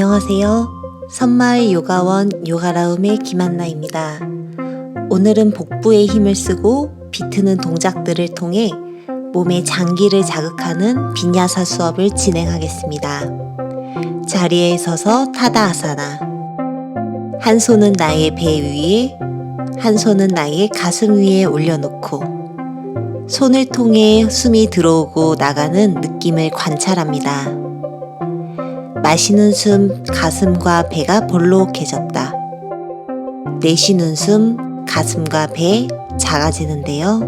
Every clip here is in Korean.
안녕하세요. 선마을 요가원 요가라움의 김한나입니다. 오늘은 복부에 힘을 쓰고 비트는 동작들을 통해 몸의 장기를 자극하는 비냐사 수업을 진행하겠습니다. 자리에 서서 타다아사나. 한 손은 나의 배 위에, 한 손은 나의 가슴 위에 올려놓고, 손을 통해 숨이 들어오고 나가는 느낌을 관찰합니다. 마시는 숨 가슴과 배가 볼록해졌다. 내쉬는 숨 가슴과 배 작아지는데요.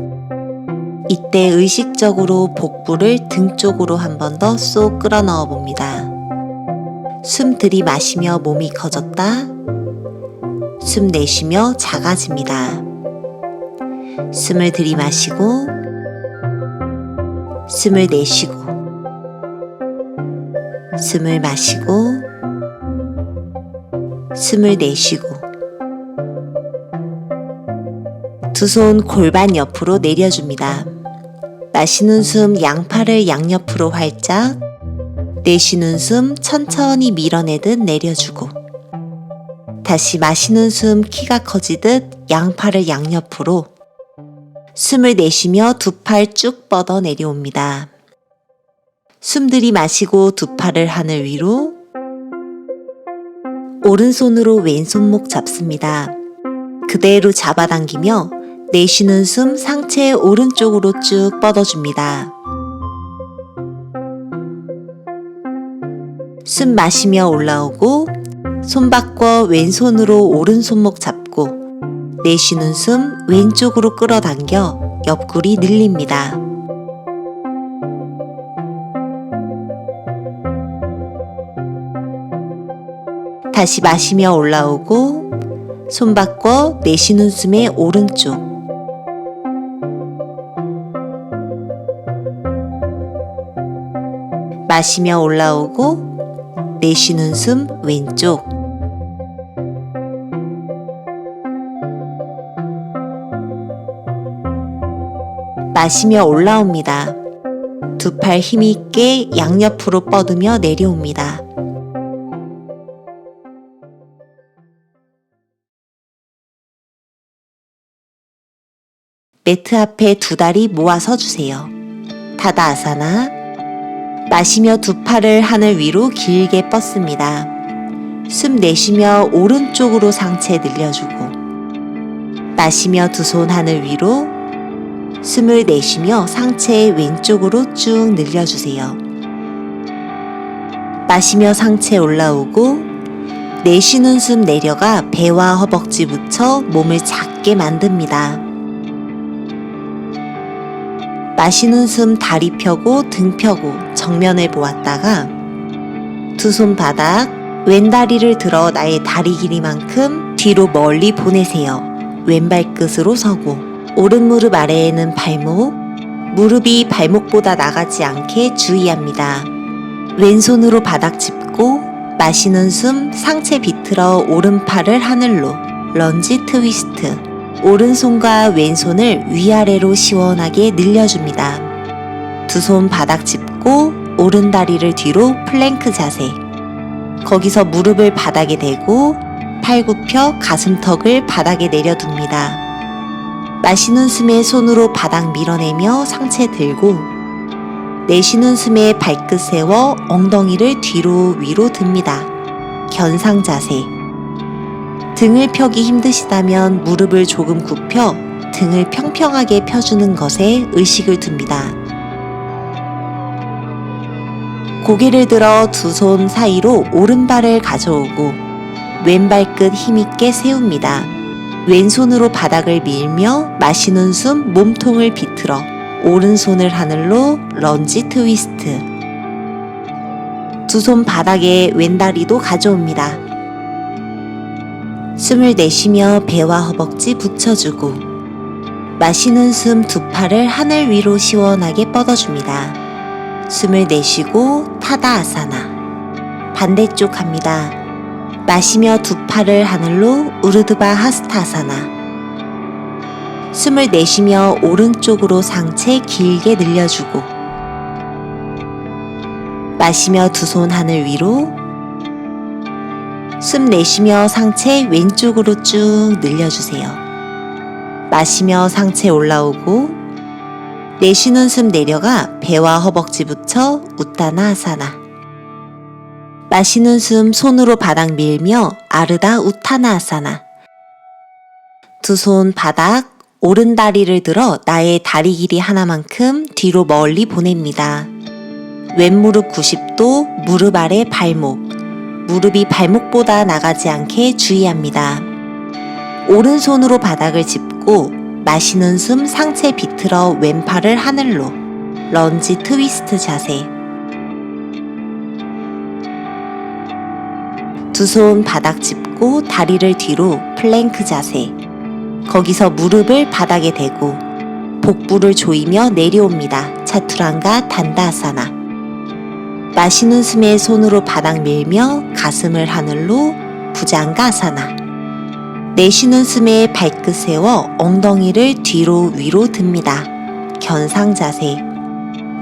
이때 의식적으로 복부를 등 쪽으로 한 번 더 쏙 끌어 넣어 봅니다. 숨 들이마시며 몸이 커졌다. 숨 내쉬며 작아집니다. 숨을 들이마시고 숨을 내쉬고 숨을 마시고 숨을 내쉬고 두 손 골반 옆으로 내려줍니다. 마시는 숨 양팔을 양옆으로 활짝 내쉬는 숨 천천히 밀어내듯 내려주고 다시 마시는 숨 키가 커지듯 양팔을 양옆으로 숨을 내쉬며 두 팔 쭉 뻗어 내려옵니다. 숨 들이 마시고 두 팔을 하늘 위로 오른손으로 왼손목 잡습니다. 그대로 잡아당기며 내쉬는 숨 상체 오른쪽으로 쭉 뻗어줍니다. 숨 마시며 올라오고 손 바꿔 왼손으로 오른손목 잡고 내쉬는 숨 왼쪽으로 끌어당겨 옆구리 늘립니다. 다시 마시며 올라오고 손 바꿔 내쉬는 숨의 오른쪽 마시며 올라오고 내쉬는 숨 왼쪽 마시며 올라옵니다. 두 팔 힘있게 양옆으로 뻗으며 내려옵니다. 매트 앞에 두 다리 모아 서주세요. 타다아사나. 마시며 두 팔을 하늘 위로 길게 뻗습니다. 숨 내쉬며 오른쪽으로 상체 늘려주고. 마시며 두 손 하늘 위로. 숨을 내쉬며 상체 왼쪽으로 쭉 늘려주세요. 마시며 상체 올라오고. 내쉬는 숨 내려가 배와 허벅지 붙여 몸을 작게 만듭니다. 마시는 숨 다리 펴고 등 펴고 정면을 보았다가 두 손 바닥 왼다리를 들어 나의 다리 길이만큼 뒤로 멀리 보내세요. 왼발 끝으로 서고 오른 무릎 아래에는 발목 무릎이 발목보다 나가지 않게 주의합니다. 왼손으로 바닥 짚고 마시는 숨 상체 비틀어 오른팔을 하늘로 런지 트위스트 오른손과 왼손을 위아래로 시원하게 늘려줍니다. 두 손 바닥 짚고 오른 다리를 뒤로 플랭크 자세. 거기서 무릎을 바닥에 대고 팔 굽혀 가슴턱을 바닥에 내려둡니다. 마시는 숨에 손으로 바닥 밀어내며 상체 들고 내쉬는 숨에 발끝 세워 엉덩이를 뒤로 위로 듭니다. 견상 자세. 등을 펴기 힘드시다면 무릎을 조금 굽혀 등을 평평하게 펴주는 것에 의식을 둡니다. 고개를 들어 두 손 사이로 오른발을 가져오고 왼발끝 힘있게 세웁니다. 왼손으로 바닥을 밀며 마시는 숨 몸통을 비틀어 오른손을 하늘로 런지 트위스트. 두 손 바닥에 왼다리도 가져옵니다. 숨을 내쉬며 배와 허벅지 붙여주고 마시는 숨 두 팔을 하늘 위로 시원하게 뻗어줍니다. 숨을 내쉬고 타다 아사나 반대쪽 합니다. 마시며 두 팔을 하늘로 우르드바 하스타사나 숨을 내쉬며 오른쪽으로 상체 길게 늘려주고 마시며 두 손 하늘 위로 숨 내쉬며 상체 왼쪽으로 쭉 늘려주세요. 마시며 상체 올라오고 내쉬는 숨 내려가 배와 허벅지 붙여 우타나 아사나. 마시는 숨 손으로 바닥 밀며 아르다 우타나 아사나. 두 손 바닥, 오른 다리를 들어 나의 다리 길이 하나만큼 뒤로 멀리 보냅니다. 왼무릎 90도, 무릎 아래 발목. 무릎이 발목보다 나가지 않게 주의합니다. 오른손으로 바닥을 짚고 마시는 숨 상체 비틀어 왼팔을 하늘로. 런지 트위스트 자세. 두 손 바닥 짚고 다리를 뒤로 플랭크 자세. 거기서 무릎을 바닥에 대고 복부를 조이며 내려옵니다. 차투랑가 단다아사나. 마시는 숨에 손으로 바닥 밀며 가슴을 하늘로 부장가 아사나. 내쉬는 숨에 발끝 세워 엉덩이를 뒤로 위로 듭니다. 견상 자세.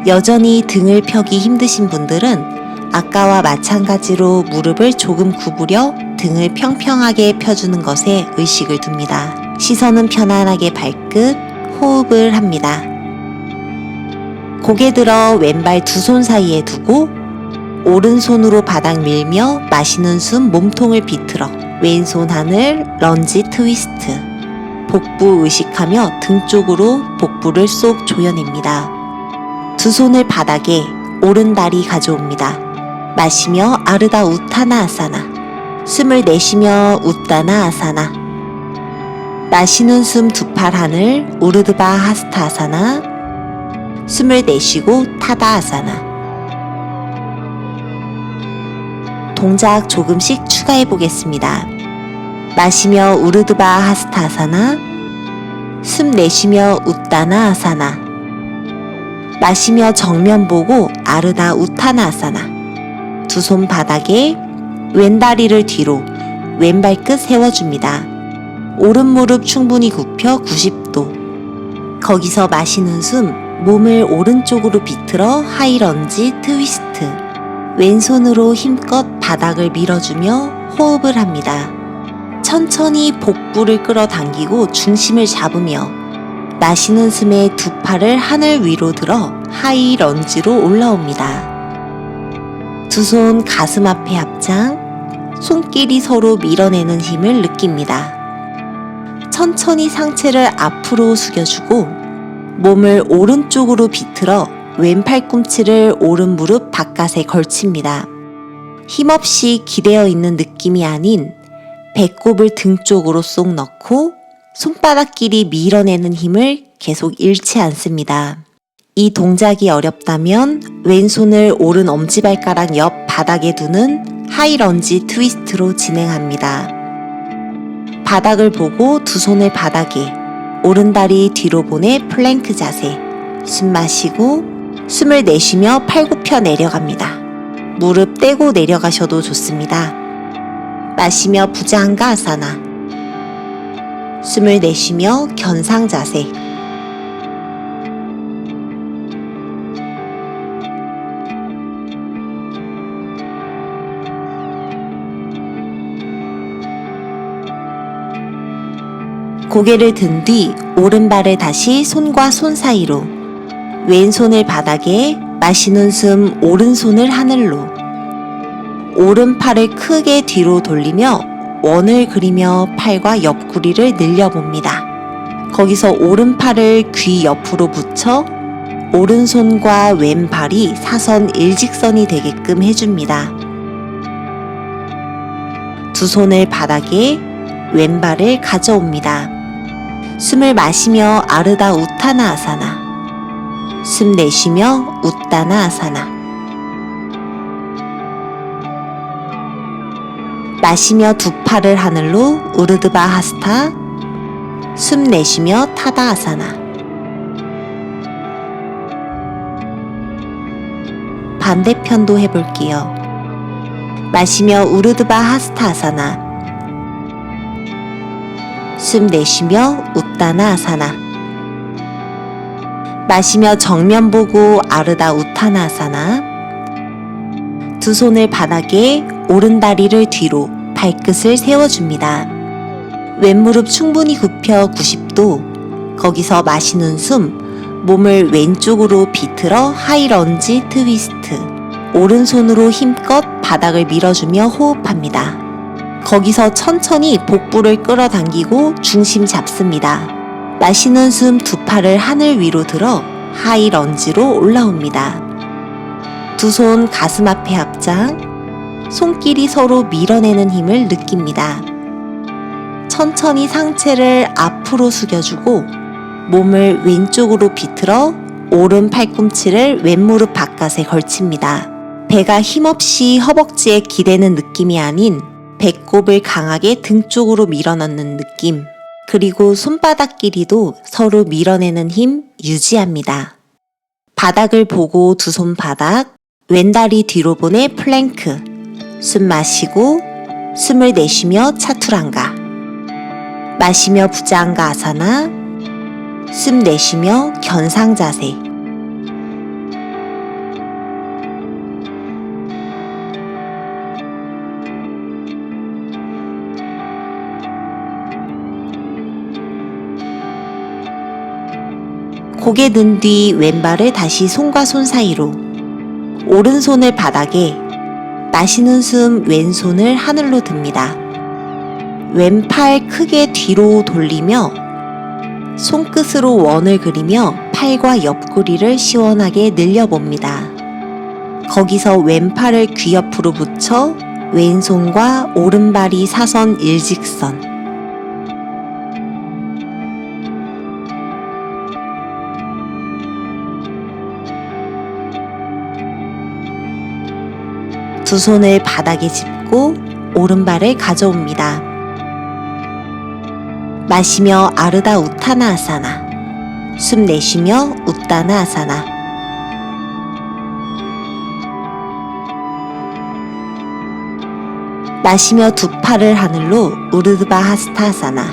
여전히 등을 펴기 힘드신 분들은 아까와 마찬가지로 무릎을 조금 구부려 등을 평평하게 펴주는 것에 의식을 둡니다. 시선은 편안하게 발끝, 호흡을 합니다. 고개 들어 왼발 두 손 사이에 두고 오른손으로 바닥 밀며 마시는 숨 몸통을 비틀어 왼손 하늘 런지 트위스트 복부 의식하며 등 쪽으로 복부를 쏙 조여냅니다. 두 손을 바닥에 오른 다리 가져옵니다. 마시며 아르다 우타나 아사나 숨을 내쉬며 웃다나 아사나 마시는 숨 두 팔 하늘 우르드바 하스타 아사나 숨을 내쉬고 타다 아사나 동작 조금씩 추가해 보겠습니다. 마시며 우르드바 하스타 아사나 숨 내쉬며 웃다나 아사나 마시며 정면 보고 아르다 우타나 아사나 두 손 바닥에 왼 다리를 뒤로 왼발끝 세워줍니다. 오른 무릎 충분히 굽혀 90도. 거기서 마시는 숨, 몸을 오른쪽으로 비틀어 하이런지 트위스트. 왼손으로 힘껏 바닥을 밀어주며 호흡을 합니다. 천천히 복부를 끌어당기고 중심을 잡으며 마시는 숨에 두 팔을 하늘 위로 들어 하이 런지로 올라옵니다. 두 손 가슴 앞에 합장, 손길이 서로 밀어내는 힘을 느낍니다. 천천히 상체를 앞으로 숙여주고 몸을 오른쪽으로 비틀어 왼 팔 꿈치를 오른 무릎 바깥에 걸칩니다. 힘없이 기대어 있는 느낌이 아닌 배꼽을 등 쪽으로 쏙 넣고 손바닥끼리 밀어내는 힘을 계속 잃지 않습니다. 이 동작이 어렵다면 왼손을 오른 엄지발가락 옆 바닥에 두는 하이 런지 트위스트로 진행합니다. 바닥을 보고 두 손을 바닥에 오른다리 뒤로 보내 플랭크 자세 숨 마시고 숨을 내쉬며 팔굽혀 내려갑니다. 무릎 떼고 내려가셔도 좋습니다. 마시며 부장가 아사나 숨을 내쉬며 견상 자세 고개를 든 뒤 오른발을 다시 손과 손 사이로 왼손을 바닥에 마시는 숨 오른손을 하늘로 오른팔을 크게 뒤로 돌리며 원을 그리며 팔과 옆구리를 늘려봅니다. 거기서 오른팔을 귀 옆으로 붙여 오른손과 왼발이 사선 일직선이 되게끔 해줍니다. 두 손을 바닥에 왼발을 가져옵니다. 숨을 마시며 아르다 우타나 아사나. 숨 내쉬며 웃다나 아사나. 마시며 두 팔을 하늘로 우르드바 하스타. 숨 내쉬며 타다 아사나. 반대편도 해볼게요. 마시며 우르드바 하스타 아사나. 숨 내쉬며 웃다나 아사나. 마시며 정면 보고 아르다 우타나 아사나. 두 손을 바닥에 오른 다리를 뒤로 발끝을 세워줍니다. 왼무릎 충분히 굽혀 90도, 거기서 마시는 숨, 몸을 왼쪽으로 비틀어 하이런지 트위스트. 오른손으로 힘껏 바닥을 밀어주며 호흡합니다. 거기서 천천히 복부를 끌어당기고 중심 잡습니다. 마시는 숨 두 팔을 하늘 위로 들어 하이 런지로 올라옵니다. 두 손 가슴 앞에 합장, 손길이 서로 밀어내는 힘을 느낍니다. 천천히 상체를 앞으로 숙여주고 몸을 왼쪽으로 비틀어 오른 팔꿈치를 왼무릎 바깥에 걸칩니다. 배가 힘없이 허벅지에 기대는 느낌이 아닌 배꼽을 강하게 등 쪽으로 밀어넣는 느낌. 그리고 손바닥 길이도 서로 밀어내는 힘 유지합니다. 바닥을 보고 두 손 바닥, 왼다리 뒤로 보내 플랭크. 숨 마시고 숨을 내쉬며 차투랑가. 마시며 부장가 아사나. 숨 내쉬며 견상 자세. 고개 든 뒤 왼발을 다시 손과 손 사이로 오른손을 바닥에 마시는 숨 왼손을 하늘로 듭니다. 왼팔 크게 뒤로 돌리며 손끝으로 원을 그리며 팔과 옆구리를 시원하게 늘려봅니다. 거기서 왼팔을 귀 옆으로 붙여 왼손과 오른발이 사선 일직선 두 손을 바닥에 짚고 오른발을 가져옵니다. 마시며 아르다 우타나 아사나. 숨 내쉬며 웃다나 아사나. 마시며 두 팔을 하늘로 우르드바 하스타 아사나.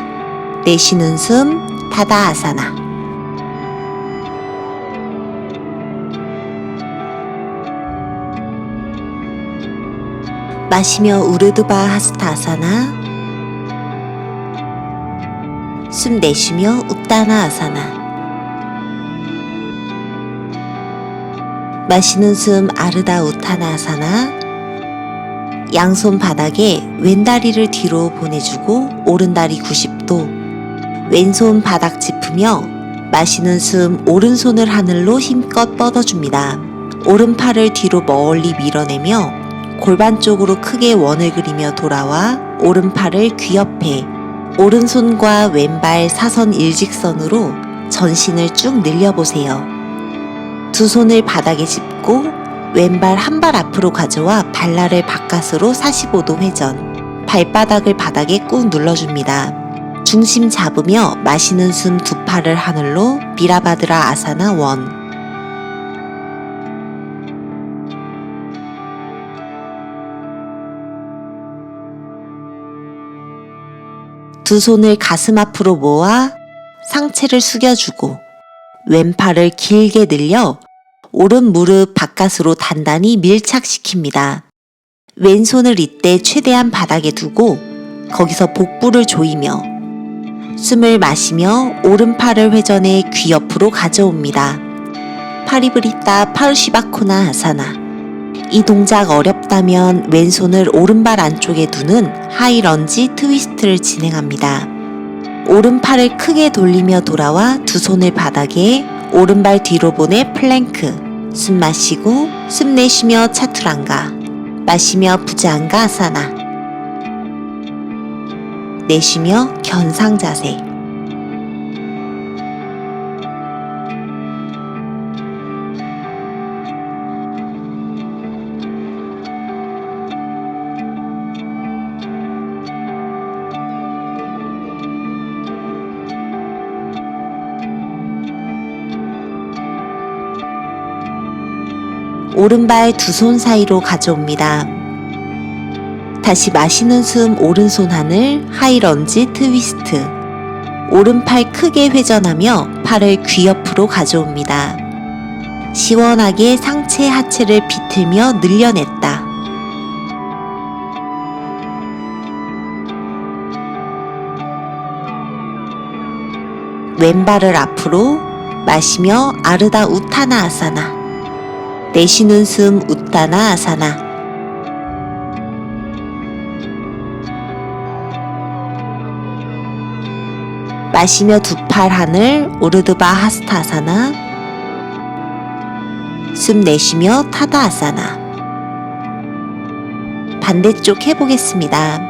내쉬는 숨 타다 아사나. 마시며 우르드바 하스타 아사나. 숨 내쉬며 웃다나 아사나. 마시는 숨 아르다 우타나 아사나. 양손 바닥에 왼다리를 뒤로 보내주고 오른다리 90도. 왼손 바닥 짚으며 마시는 숨 오른손을 하늘로 힘껏 뻗어줍니다. 오른팔을 뒤로 멀리 밀어내며 골반 쪽으로 크게 원을 그리며 돌아와 오른팔을 귀 옆에 오른손과 왼발 사선 일직선으로 전신을 쭉 늘려보세요. 두 손을 바닥에 짚고 왼발 한 발 앞으로 가져와 발날을 바깥으로 45도 회전. 발바닥을 바닥에 꾹 눌러줍니다. 중심 잡으며 마시는 숨 두 팔을 하늘로 비라바드라 아사나 원. 두 손을 가슴 앞으로 모아 상체를 숙여주고 왼팔을 길게 늘려 오른 무릎 바깥으로 단단히 밀착시킵니다. 왼손을 이때 최대한 바닥에 두고 거기서 복부를 조이며 숨을 마시며 오른팔을 회전해 귀 옆으로 가져옵니다. 파리브리따 파르시바코나 아사나 이 동작 어렵다면 왼손을 오른발 안쪽에 두는 하이 런지 트위스트를 진행합니다. 오른팔을 크게 돌리며 돌아와 두 손을 바닥에 오른발 뒤로 보내 플랭크. 숨 마시고 숨 내쉬며 차투랑가. 마시며 부장가 아사나. 내쉬며 견상 자세. 오른발 두 손 사이로 가져옵니다. 다시 마시는 숨 오른손 하늘 하이 런지 트위스트 오른팔 크게 회전하며 팔을 귀 옆으로 가져옵니다. 시원하게 상체 하체를 비틀며 늘려냈다. 왼발을 앞으로 마시며 아르다 우타나 아사나 내쉬는 숨 우타나 아사나. 마시며 두 팔 하늘 오르드바 하스타사나. 숨 내쉬며 타다 아사나. 반대쪽 해보겠습니다.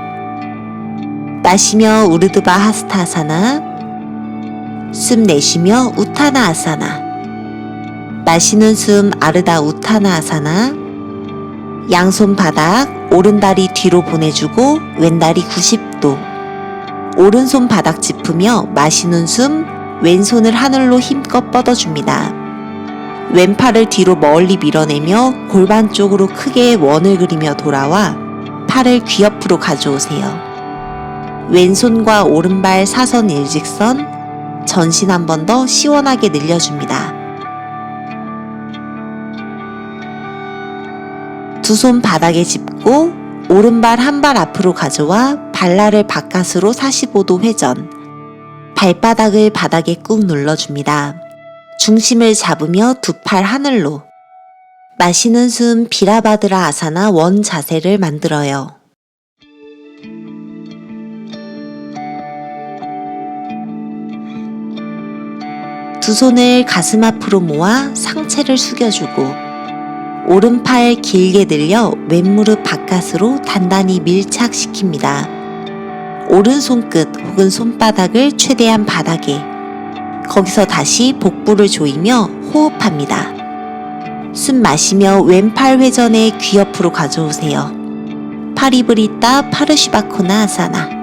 마시며 우르드바 하스타사나. 숨 내쉬며 우타나 아사나 마시는 숨 아르다 우타나 아사나 양손 바닥 오른다리 뒤로 보내주고 왼다리 90도 오른손 바닥 짚으며 마시는 숨 왼손을 하늘로 힘껏 뻗어줍니다. 왼팔을 뒤로 멀리 밀어내며 골반 쪽으로 크게 원을 그리며 돌아와 팔을 귀 옆으로 가져오세요. 왼손과 오른발 사선 일직선, 전신 한 번 더 시원하게 늘려줍니다. 두 손 바닥에 짚고 오른발 한 발 앞으로 가져와 발날을 바깥으로 45도 회전. 발바닥을 바닥에 꾹 눌러줍니다. 중심을 잡으며 두 팔 하늘로. 마시는 숨 비라바드라 아사나 원 자세를 만들어요. 두 손을 가슴 앞으로 모아 상체를 숙여주고 오른팔 길게 늘려 왼무릎 바깥으로 단단히 밀착시킵니다. 오른손 끝 혹은 손바닥을 최대한 바닥에 거기서 다시 복부를 조이며 호흡합니다. 숨 마시며 왼팔 회전에 귀 옆으로 가져오세요. 파리브리따 파르시바코나 아사나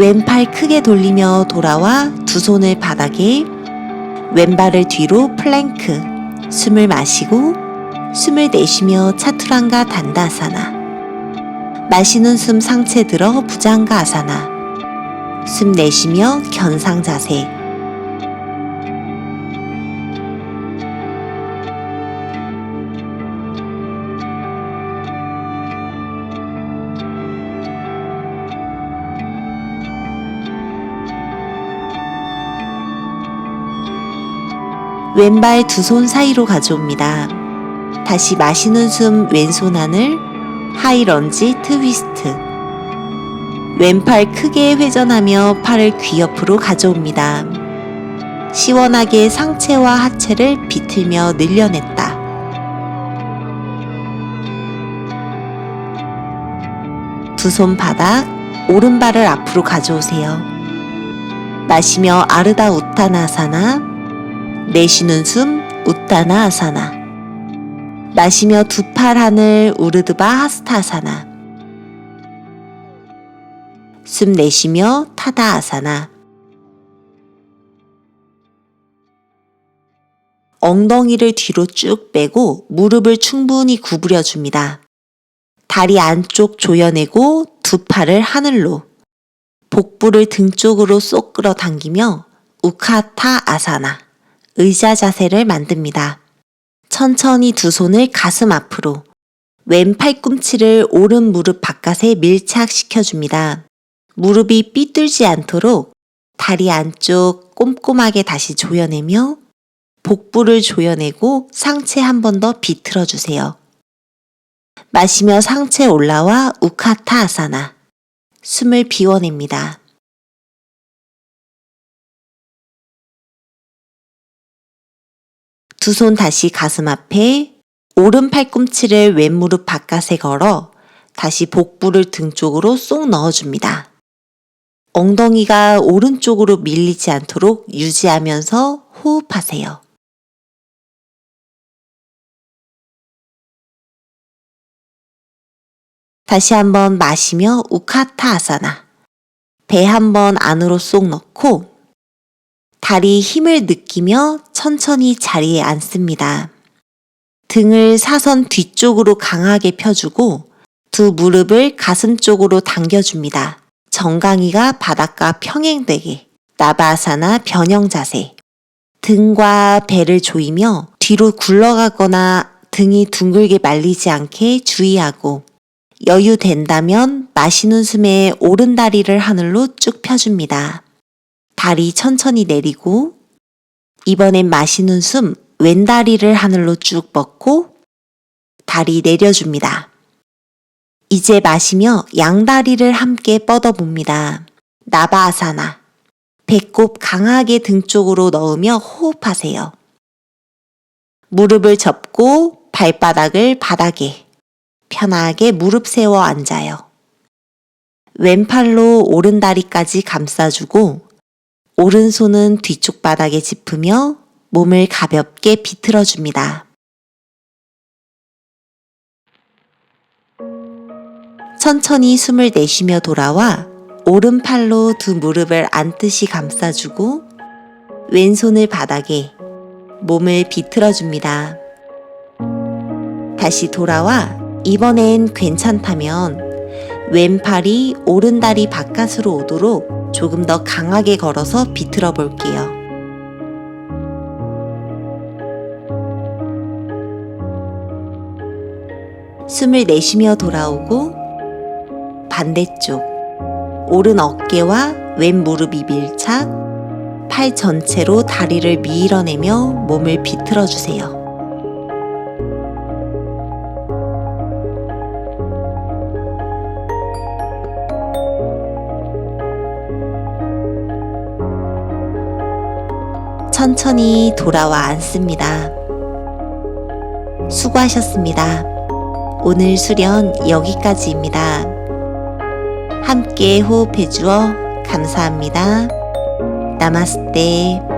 왼팔 크게 돌리며 돌아와 두 손을 바닥에 왼발을 뒤로 플랭크 숨을 마시고 숨을 내쉬며 차투랑가 단다아사나. 마시는 숨 상체 들어 부장가 아사나. 숨 내쉬며 견상 자세 왼발 두 손 사이로 가져옵니다. 다시 마시는 숨 왼손 하늘 하이 런지 트위스트 왼팔 크게 회전하며 팔을 귀 옆으로 가져옵니다. 시원하게 상체와 하체를 비틀며 늘려냈다. 두 손 바닥 오른발을 앞으로 가져오세요. 마시며 아르다 우타나사나 내쉬는 숨 우타나 아사나. 마시며 두 팔 하늘 우르드바 하스타사나. 숨 내쉬며 타다 아사나. 엉덩이를 뒤로 쭉 빼고 무릎을 충분히 구부려 줍니다. 다리 안쪽 조여내고 두 팔을 하늘로 복부를 등 쪽으로 쏙 끌어당기며 우카타 아사나 의자 자세를 만듭니다. 천천히 두 손을 가슴 앞으로, 왼 팔꿈치를 오른 무릎 바깥에 밀착시켜줍니다. 무릎이 삐뚤지 않도록 다리 안쪽 꼼꼼하게 다시 조여내며 복부를 조여내고 상체 한 번 더 비틀어 주세요. 마시며 상체 올라와 우카타 아사나. 숨을 비워냅니다. 두 손 다시 가슴 앞에 오른 팔꿈치를 왼무릎 바깥에 걸어 다시 복부를 등 쪽으로 쏙 넣어줍니다. 엉덩이가 오른쪽으로 밀리지 않도록 유지하면서 호흡하세요. 다시 한번 마시며 우카타 아사나. 배 한번 안으로 쏙 넣고 다리 힘을 느끼며 천천히 자리에 앉습니다. 등을 사선 뒤쪽으로 강하게 펴주고 두 무릎을 가슴 쪽으로 당겨줍니다. 정강이가 바닥과 평행되게 나바아사나 변형 자세. 등과 배를 조이며 뒤로 굴러가거나 등이 둥글게 말리지 않게 주의하고 여유 된다면 마시는 숨에 오른 다리를 하늘로 쭉 펴줍니다. 다리 천천히 내리고 이번엔 마시는 숨 왼다리를 하늘로 쭉 뻗고 다리 내려줍니다. 이제 마시며 양다리를 함께 뻗어봅니다. 나바아사나. 배꼽 강하게 등 쪽으로 넣으며 호흡하세요. 무릎을 접고 발바닥을 바닥에 편하게 무릎 세워 앉아요. 왼팔로 오른 다리까지 감싸주고 오른손은 뒤쪽 바닥에 짚으며 몸을 가볍게 비틀어 줍니다. 천천히 숨을 내쉬며 돌아와 오른팔로 두 무릎을 안듯이 감싸주고 왼손을 바닥에 몸을 비틀어 줍니다. 다시 돌아와 이번엔 괜찮다면 왼팔이 오른다리 바깥으로 오도록 조금 더 강하게 걸어서 비틀어 볼게요. 숨을 내쉬며 돌아오고 반대쪽 오른 어깨와 왼 무릎이 밀착 팔 전체로 다리를 밀어내며 몸을 비틀어 주세요. 천천히 돌아와 앉습니다. 수고하셨습니다. 오늘 수련 여기까지입니다. 함께 호흡해 주어 감사합니다. 나마스테.